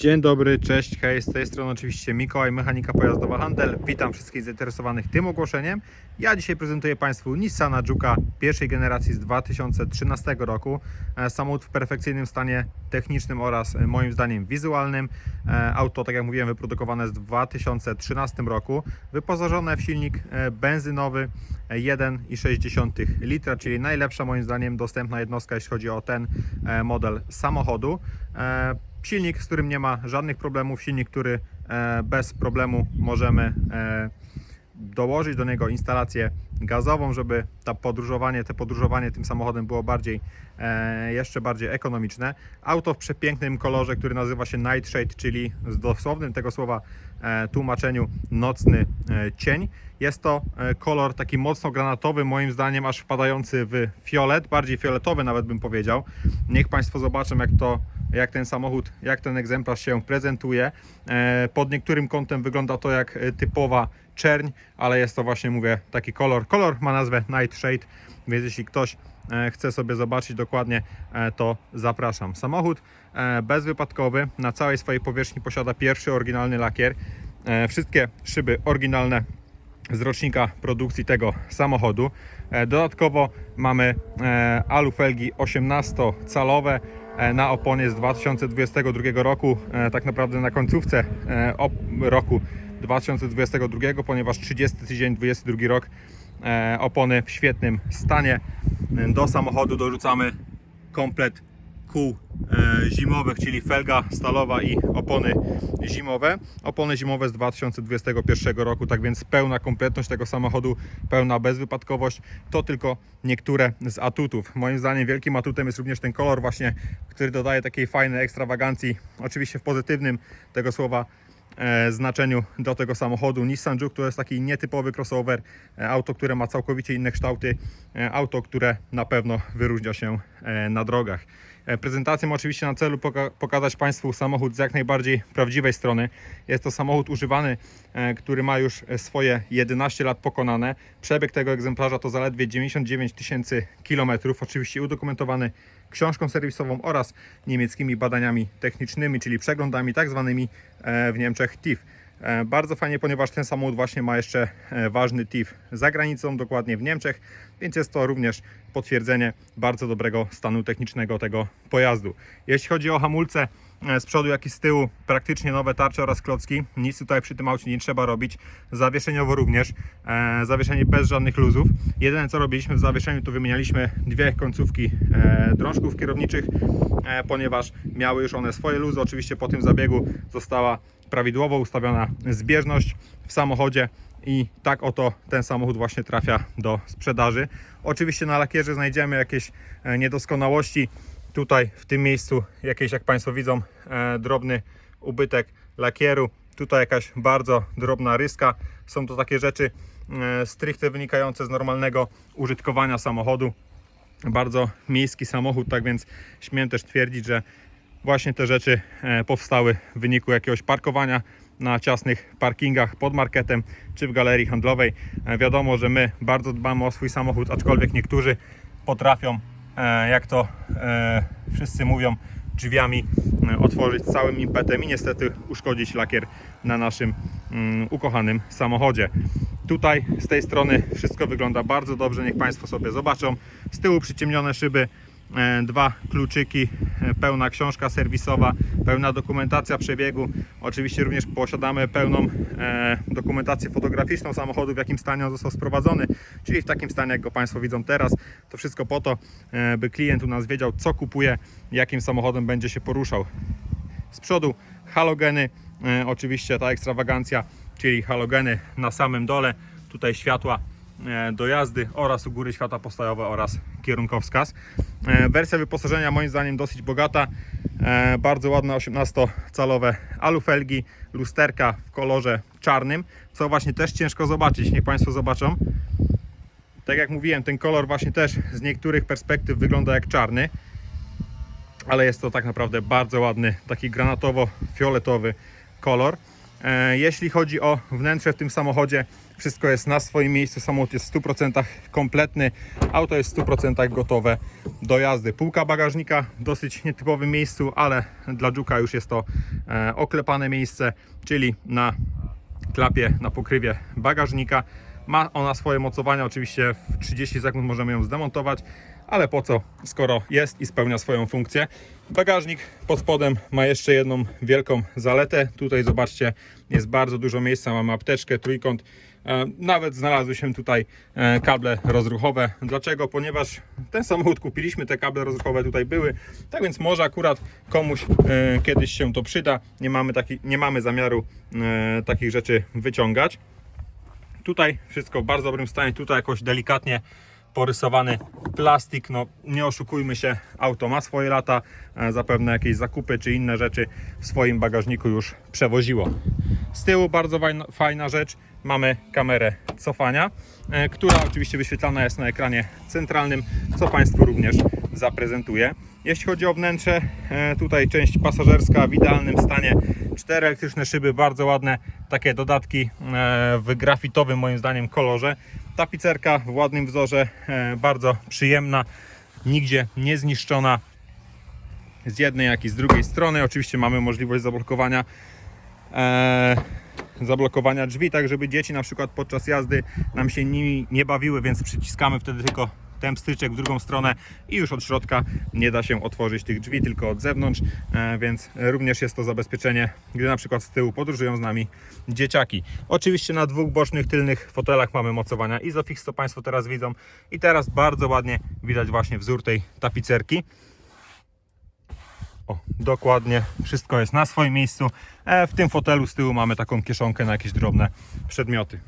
Dzień dobry, cześć, hej, z tej strony oczywiście Mikołaj, Mechanika Pojazdowa Handel. Witam wszystkich zainteresowanych tym ogłoszeniem. Ja dzisiaj prezentuję Państwu Nissana Juke'a pierwszej generacji z 2013 roku. E, Samochód w perfekcyjnym stanie technicznym oraz e, moim zdaniem wizualnym. E, Auto, tak jak mówiłem, wyprodukowane w 2013 roku. Wyposażone w silnik benzynowy e, 1,6 litra, czyli najlepsza moim zdaniem dostępna jednostka, jeśli chodzi o ten model samochodu. Silnik, z którym nie ma żadnych problemów, silnik, który e, bez problemu możemy e, dołożyć do niego instalację gazową, żeby ta podróżowanie, te podróżowanie tym samochodem było bardziej, e, jeszcze bardziej ekonomiczne. Auto w przepięknym kolorze, który nazywa się Nightshade, czyli z dosłownym tego słowa e, tłumaczeniu nocny e, cień. Jest to e, kolor taki mocno granatowy, moim zdaniem aż wpadający w fiolet, bardziej fioletowy nawet bym powiedział. Niech Państwo zobaczą jak to jak ten samochód, jak ten egzemplarz się prezentuje. E, Pod niektórym kątem wygląda to jak e, typowa czerń, ale jest to właśnie, mówię, taki kolor. Kolor ma nazwę Nightshade, więc jeśli ktoś e, chce sobie zobaczyć dokładnie, e, to zapraszam. Samochód e, bezwypadkowy, na całej swojej powierzchni posiada pierwszy oryginalny lakier. Wszystkie szyby oryginalne z rocznika produkcji tego samochodu. Dodatkowo mamy alufelgi 18-calowe e, na oponie z 2022 roku, tak naprawdę na końcówce roku 2022, ponieważ 30 tydzień 22 rok opony w świetnym stanie. E, Do samochodu dorzucamy komplet kół e, zimowych, czyli felga stalowa i opony zimowe. Opony zimowe z 2021 roku, tak więc pełna kompletność tego samochodu, pełna bezwypadkowość. To tylko niektóre z atutów. Moim zdaniem wielkim atutem jest również ten kolor właśnie, który dodaje takiej fajnej ekstrawagancji, oczywiście w pozytywnym tego słowa e, znaczeniu do tego samochodu. Nissan Juke to jest taki nietypowy crossover, e, auto, które ma całkowicie inne kształty, e, auto, które na pewno wyróżnia się e, na drogach. E, Prezentację ma oczywiście na celu poka- pokazać Państwu samochód z jak najbardziej prawdziwej strony. Jest to samochód używany, e, który ma już e, swoje 11 lat pokonane. Przebieg tego egzemplarza to zaledwie 99 tysięcy kilometrów. Oczywiście udokumentowany książką serwisową oraz niemieckimi badaniami technicznymi, czyli przeglądami tak zwanymi w Niemczech TIF. E, Bardzo fajnie, ponieważ ten samochód właśnie ma jeszcze e, ważny TIF za granicą, dokładnie w Niemczech, więc jest to również potwierdzenie bardzo dobrego stanu technicznego tego pojazdu. Jeśli chodzi o hamulce e, z przodu, jak i z tyłu, praktycznie nowe tarcze oraz klocki. Nic tutaj przy tym aucie nie trzeba robić. Zawieszeniowo również. E, Zawieszenie bez żadnych luzów. Jedyne co robiliśmy w zawieszeniu to wymienialiśmy dwie końcówki e, drążków kierowniczych, ponieważ miały już one swoje luzy. Oczywiście po tym zabiegu została prawidłowo ustawiona zbieżność w samochodzie i tak oto ten samochód właśnie trafia do sprzedaży. Oczywiście na lakierze znajdziemy jakieś e, niedoskonałości. Tutaj w tym miejscu jakieś, jak Państwo widzą, e, drobny ubytek lakieru. Tutaj jakaś bardzo drobna ryska. Są to takie rzeczy e, stricte wynikające z normalnego użytkowania samochodu. Bardzo miejski samochód, tak więc śmiem też twierdzić, że właśnie te rzeczy e, powstały w wyniku jakiegoś parkowania na ciasnych parkingach pod marketem czy w galerii handlowej. E, Wiadomo, że my bardzo dbamy o swój samochód, aczkolwiek niektórzy potrafią, e, jak to wszyscy mówią, drzwiami otworzyć całym impetem i niestety uszkodzić lakier na naszym ukochanym samochodzie. Tutaj z tej strony wszystko wygląda bardzo dobrze, niech Państwo sobie zobaczą. Z tyłu przyciemnione szyby, e, dwa kluczyki, e, pełna książka serwisowa, pełna dokumentacja przebiegu. Oczywiście również posiadamy pełną e, dokumentację fotograficzną samochodu, w jakim stanie on został sprowadzony, czyli w takim stanie, jak go Państwo widzą teraz. To wszystko po to, by klient u nas wiedział, co kupuje, jakim samochodem będzie się poruszał. Z przodu halogeny, oczywiście ta ekstrawagancja, czyli halogeny na samym dole, tutaj światła e, do jazdy oraz u góry światła postojowe oraz kierunkowskaz. E, wersja wyposażenia moim zdaniem dosyć bogata, e, bardzo ładne 18-calowe alufelgi, lusterka w kolorze czarnym, co właśnie też ciężko zobaczyć, niech Państwo zobaczą. Tak jak mówiłem, ten kolor właśnie też z niektórych perspektyw wygląda jak czarny ale jest to tak naprawdę bardzo ładny, taki granatowo-fioletowy kolor. E, Jeśli chodzi o wnętrze w tym samochodzie, wszystko jest na swoim miejscu. Samochód jest w 100% kompletny, auto jest w 100% gotowe do jazdy. Półka bagażnika w dosyć nietypowym miejscu, ale dla Juka już jest to e, oklepane miejsce, czyli na klapie, na pokrywie bagażnika. Ma ona swoje mocowania, oczywiście w 30 sekund możemy ją zdemontować, ale po co, skoro jest i spełnia swoją funkcję. Bagażnik pod spodem ma jeszcze jedną wielką zaletę. Tutaj zobaczcie, jest bardzo dużo miejsca, mamy apteczkę, trójkąt. E, Nawet znalazły się tutaj e, kable rozruchowe. Dlaczego? Ponieważ ten samochód kupiliśmy, te kable rozruchowe tutaj były, tak więc może akurat komuś e, kiedyś się to przyda. Nie mamy, taki, nie mamy zamiaru takich rzeczy wyciągać. Tutaj wszystko w bardzo dobrym stanie. Tutaj jakoś delikatnie porysowany plastik. No nie oszukujmy się, auto ma swoje lata. e, Zapewne jakieś zakupy czy inne rzeczy w swoim bagażniku już przewoziło. Z tyłu bardzo fajna, rzecz. Mamy kamerę cofania, e, która oczywiście wyświetlana jest na ekranie centralnym, co Państwu również zaprezentuję. Jeśli chodzi o wnętrze, e, tutaj część pasażerska w idealnym stanie. Cztery elektryczne szyby, bardzo ładne, takie dodatki e, w grafitowym moim zdaniem kolorze. Tapicerka w ładnym wzorze, e, bardzo przyjemna, nigdzie nie zniszczona z jednej jak i z drugiej strony. Oczywiście mamy możliwość zablokowania zablokowania drzwi, tak żeby dzieci na przykład podczas jazdy nam się nimi nie bawiły, więc przyciskamy wtedy tylko ten pstryczek w drugą stronę i już od środka nie da się otworzyć tych drzwi, tylko od zewnątrz, e, więc również jest to zabezpieczenie, gdy na przykład z tyłu podróżują z nami dzieciaki. Oczywiście na dwóch bocznych tylnych fotelach mamy mocowania Isofix, co Państwo teraz widzą i teraz bardzo ładnie widać właśnie wzór tej tapicerki. O, dokładnie, wszystko jest na swoim miejscu. E, w tym fotelu z tyłu mamy taką kieszonkę na jakieś drobne przedmioty.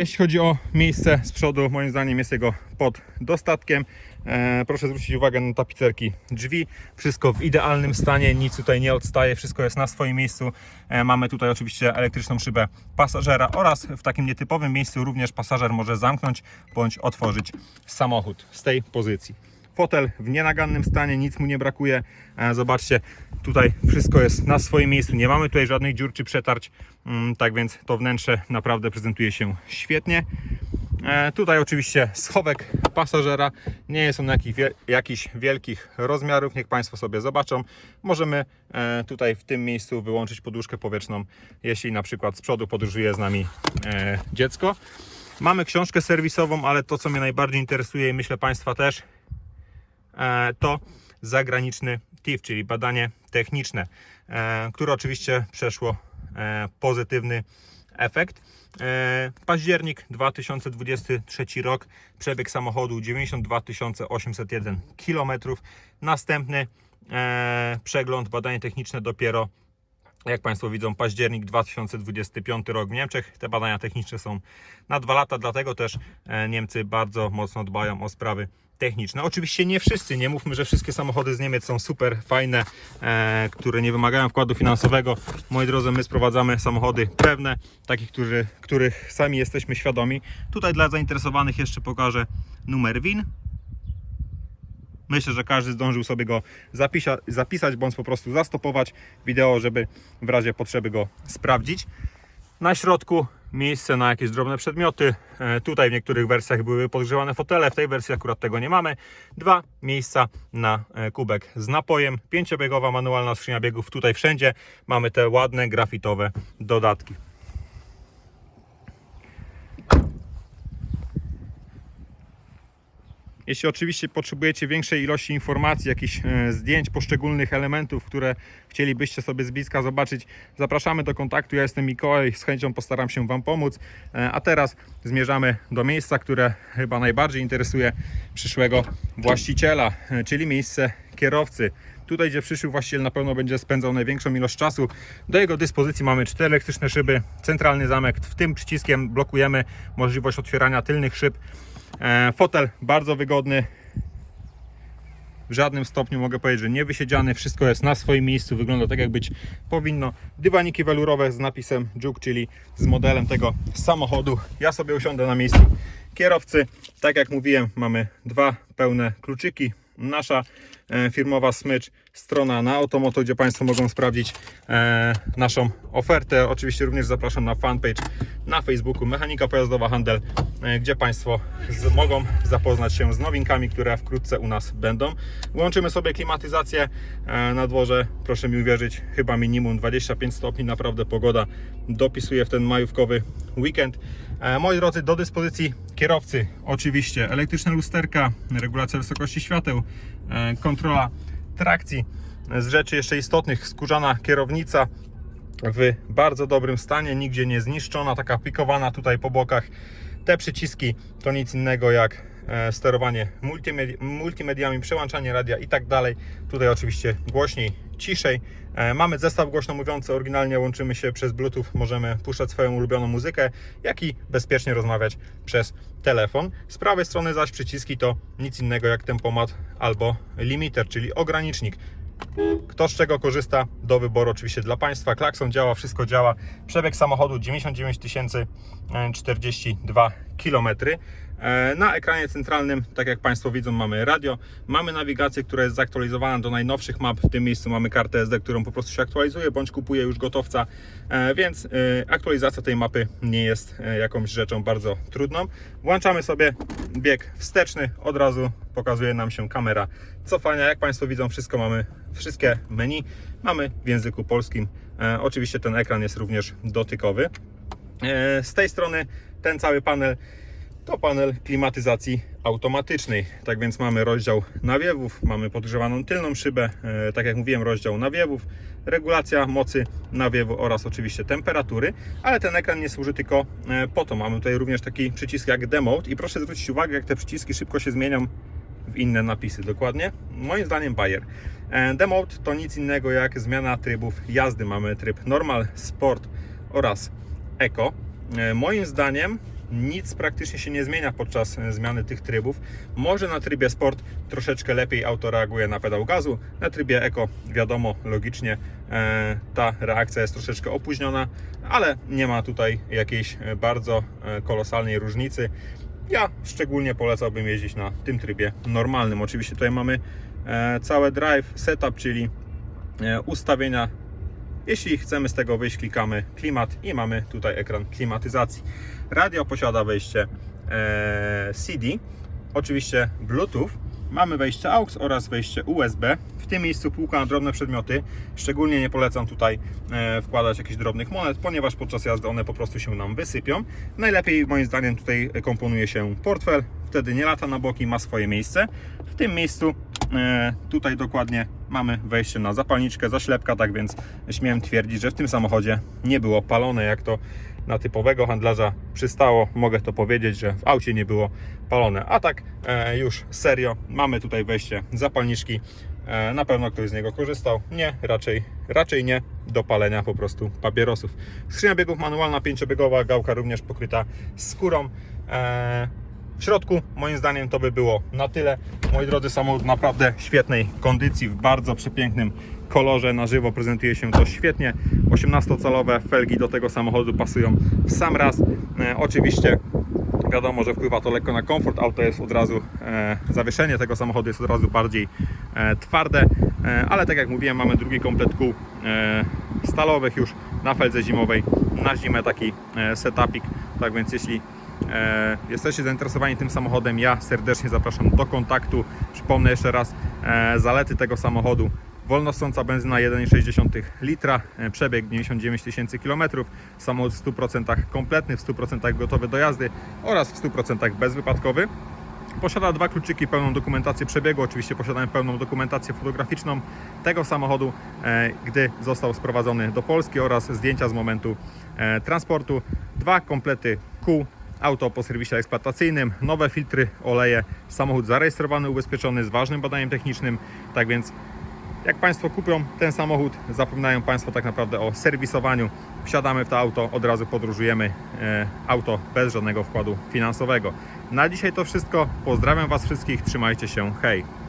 Jeśli chodzi o miejsce z przodu, moim zdaniem jest jego pod dostatkiem. E, proszę zwrócić uwagę na tapicerki drzwi. Wszystko w idealnym stanie, nic tutaj nie odstaje, wszystko jest na swoim miejscu. E, mamy tutaj oczywiście elektryczną szybę pasażera oraz w takim nietypowym miejscu również pasażer może zamknąć bądź otworzyć samochód z tej pozycji. Fotel w nienagannym stanie, nic mu nie brakuje. E, Zobaczcie, tutaj wszystko jest na swoim miejscu. Nie mamy tutaj żadnych dziur czy przetarć, Mm, tak więc to wnętrze naprawdę prezentuje się świetnie. E, Tutaj oczywiście schowek pasażera. Nie jest on jakich, jakichś wielkich rozmiarów. Niech Państwo sobie zobaczą. Możemy e, tutaj w tym miejscu wyłączyć poduszkę powietrzną, jeśli na przykład z przodu podróżuje z nami dziecko. Mamy książkę serwisową, ale to co mnie najbardziej interesuje i myślę Państwa też, to zagraniczny TIF, czyli badanie techniczne, e, które oczywiście przeszło e, pozytywny efekt. E, Październik 2023 rok, przebieg samochodu 92 801 km. Następny e, przegląd, badanie techniczne dopiero jak Państwo widzą, październik 2025 rok w Niemczech. Te badania techniczne są na dwa lata, dlatego też e, Niemcy bardzo mocno dbają o sprawy techniczne. Oczywiście nie wszyscy, nie mówmy, że wszystkie samochody z Niemiec są super fajne, e, które nie wymagają wkładu finansowego. Moi drodzy, my sprowadzamy samochody pewne, takich, którzy, których sami jesteśmy świadomi. Tutaj dla zainteresowanych jeszcze pokażę numer WIN. Myślę, że każdy zdążył sobie go zapisa- zapisać bądź po prostu zastopować wideo, żeby w razie potrzeby go sprawdzić. Na środku miejsce na jakieś drobne przedmioty. E, Tutaj w niektórych wersjach były podgrzewane fotele, w tej wersji akurat tego nie mamy. Dwa miejsca na e, kubek z napojem. Pięciobiegowa manualna skrzynia biegów. Tutaj wszędzie mamy te ładne grafitowe dodatki. Jeśli oczywiście potrzebujecie większej ilości informacji, jakichś e, zdjęć poszczególnych elementów, które chcielibyście sobie z bliska zobaczyć, zapraszamy do kontaktu. Ja jestem Mikołaj, z chęcią postaram się Wam pomóc. E, A teraz zmierzamy do miejsca, które chyba najbardziej interesuje przyszłego właściciela, e, czyli miejsce kierowcy. Tutaj, gdzie przyszły właściciel na pewno będzie spędzał największą ilość czasu. Do jego dyspozycji mamy cztery elektryczne szyby, centralny zamek. W tym przyciskiem blokujemy możliwość otwierania tylnych szyb. E, Fotel bardzo wygodny. W żadnym stopniu mogę powiedzieć, że nie wysiedziany. Wszystko jest na swoim miejscu. Wygląda tak, jak być powinno. Dywaniki welurowe z napisem Juke, czyli z modelem tego samochodu. Ja sobie usiądę na miejscu kierowcy. Tak jak mówiłem, mamy dwa pełne kluczyki. Nasza e, firmowa smycz, strona na Automoto, gdzie Państwo mogą sprawdzić e, naszą ofertę. Oczywiście również zapraszam na fanpage na Facebooku Mechanika Pojazdowa Handel, e, gdzie Państwo z, mogą zapoznać się z nowinkami, które wkrótce u nas będą. Łączymy sobie klimatyzację na dworze, proszę mi uwierzyć, chyba minimum 25 stopni, naprawdę pogoda dopisuje w ten majówkowy weekend. E, Moi drodzy, do dyspozycji kierowcy oczywiście elektryczne lusterka, regulacja wysokości świateł, e, kontrola trakcji. Z rzeczy jeszcze istotnych skórzana kierownica w bardzo dobrym stanie, nigdzie nie zniszczona, taka pikowana tutaj po bokach. Te przyciski to nic innego jak sterowanie multimedi multimediami, przełączanie radia i tak dalej. Tutaj oczywiście głośniej, ciszej. E, Mamy zestaw głośno mówiący, oryginalnie łączymy się przez Bluetooth, możemy puszczać swoją ulubioną muzykę, jak i bezpiecznie rozmawiać przez telefon. Z prawej strony zaś przyciski to nic innego jak tempomat albo limiter, czyli ogranicznik. Kto z czego korzysta, do wyboru oczywiście dla Państwa. Klakson działa, wszystko działa. Przebieg samochodu 99 042 km. E, Na ekranie centralnym, tak jak Państwo widzą, mamy radio, mamy nawigację, która jest zaktualizowana do najnowszych map. W tym miejscu mamy kartę SD, którą po prostu się aktualizuje, bądź kupuje już gotowca, E, więc e, aktualizacja tej mapy nie jest jakąś rzeczą bardzo trudną. Włączamy sobie bieg wsteczny, od razu pokazuje nam się kamera cofania. Jak Państwo widzą, wszystko mamy, wszystkie menu mamy w języku polskim. Oczywiście ten ekran jest również dotykowy. E, Z tej strony ten cały panel to panel klimatyzacji automatycznej. Tak więc mamy rozdział nawiewów, mamy podgrzewaną tylną szybę, e, tak jak mówiłem, rozdział nawiewów, regulacja mocy nawiewu oraz oczywiście temperatury, ale ten ekran nie służy tylko e, po to. Mamy tutaj również taki przycisk jak Demode i proszę zwrócić uwagę, jak te przyciski szybko się zmienią w inne napisy. Dokładnie, moim zdaniem Bayer. E, Demode to nic innego jak zmiana trybów jazdy. Mamy tryb Normal, Sport oraz Eco. E, Moim zdaniem nic praktycznie się nie zmienia podczas e, zmiany tych trybów. Może na trybie Sport troszeczkę lepiej auto reaguje na pedał gazu, na trybie Eco wiadomo, logicznie e, ta reakcja jest troszeczkę opóźniona, ale nie ma tutaj jakiejś bardzo kolosalnej różnicy. Ja szczególnie polecałbym jeździć na tym trybie normalnym. Oczywiście tutaj mamy całe drive setup, czyli ustawienia. Jeśli chcemy z tego wyjść, klikamy klimat i mamy tutaj ekran klimatyzacji. Radio posiada wejście e, CD, oczywiście Bluetooth. Mamy wejście AUX oraz wejście USB. W tym miejscu półka na drobne przedmioty. Szczególnie nie polecam tutaj e, wkładać jakichś drobnych monet, ponieważ podczas jazdy one po prostu się nam wysypią. Najlepiej moim zdaniem tutaj komponuje się portfel. Wtedy nie lata na boki, ma swoje miejsce. W tym miejscu tutaj dokładnie mamy wejście na zapalniczkę, zaślepka, tak więc śmiem twierdzić, że w tym samochodzie nie było palone, jak to na typowego handlarza przystało. Mogę to powiedzieć, że w aucie nie było palone. A tak e, już serio, mamy tutaj wejście zapalniczki. E, na pewno ktoś z niego korzystał. Nie, raczej, raczej nie do palenia po prostu papierosów. Skrzynia biegów manualna, pięciobiegowa, gałka również pokryta skórą. W środku, moim zdaniem, to by było na tyle. Moi drodzy, samochód naprawdę świetnej kondycji, w bardzo przepięknym kolorze. Na żywo prezentuje się to świetnie. 18-calowe felgi do tego samochodu pasują w sam raz. E, oczywiście wiadomo, że wpływa to lekko na komfort. Auto jest od razu, e, zawieszenie tego samochodu jest od razu bardziej e, twarde, e, ale tak jak mówiłem, mamy drugi komplet kół e, stalowych już na feldze zimowej. Na zimę taki e, setupik. Tak więc jeśli jesteście zainteresowani tym samochodem, ja serdecznie zapraszam do kontaktu. Przypomnę jeszcze raz e, zalety tego samochodu. Wolnosąca benzyna 1,6 litra, e, przebieg 99 tysięcy kilometrów, samochód w 100% kompletny, w 100% gotowy do jazdy oraz w 100% bezwypadkowy. Posiada dwa kluczyki, pełną dokumentację przebiegu. Oczywiście posiadamy pełną dokumentację fotograficzną tego samochodu, e, gdy został sprowadzony do Polski oraz zdjęcia z momentu e, transportu. Dwa komplety kół, auto po serwisie eksploatacyjnym, nowe filtry, oleje, samochód zarejestrowany, ubezpieczony z ważnym badaniem technicznym. Tak więc jak Państwo kupią ten samochód, zapominają Państwo tak naprawdę o serwisowaniu. Wsiadamy w to auto, od razu podróżujemy. E, auto bez żadnego wkładu finansowego. Na dzisiaj to wszystko. Pozdrawiam Was wszystkich. Trzymajcie się. Hej!